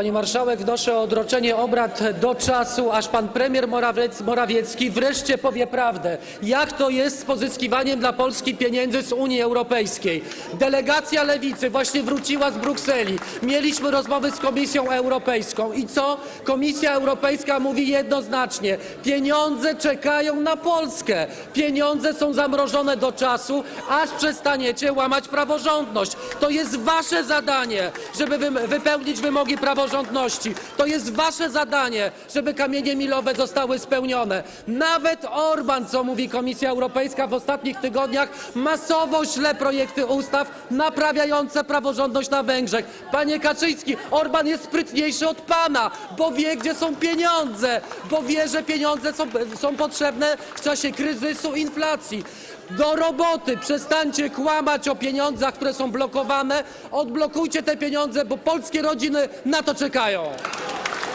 Pani marszałek, wnoszę o odroczenie obrad do czasu, aż pan premier Morawiec- Morawiecki wreszcie powie prawdę. Jak to jest z pozyskiwaniem dla Polski pieniędzy z Unii Europejskiej? Delegacja lewicy właśnie wróciła z Brukseli. Mieliśmy rozmowy z Komisją Europejską. I co? Komisja Europejska mówi jednoznacznie: pieniądze czekają na Polskę. Pieniądze są zamrożone do czasu, aż przestaniecie łamać praworządność. To jest wasze zadanie, żeby wy- wypełnić wymogi praworządności. To jest wasze zadanie, żeby kamienie milowe zostały spełnione. Nawet Orban, co mówi Komisja Europejska w ostatnich tygodniach, masowo źle projekty ustaw naprawiające praworządność na Węgrzech. Panie Kaczyński, Orban jest sprytniejszy od pana, bo wie, gdzie są pieniądze, bo wie, że pieniądze są, są potrzebne w czasie kryzysu, inflacji. Do roboty! Przestańcie kłamać o pieniądzach, które są blokowane. Odblokujcie te pieniądze, bo polskie rodziny na to czekają.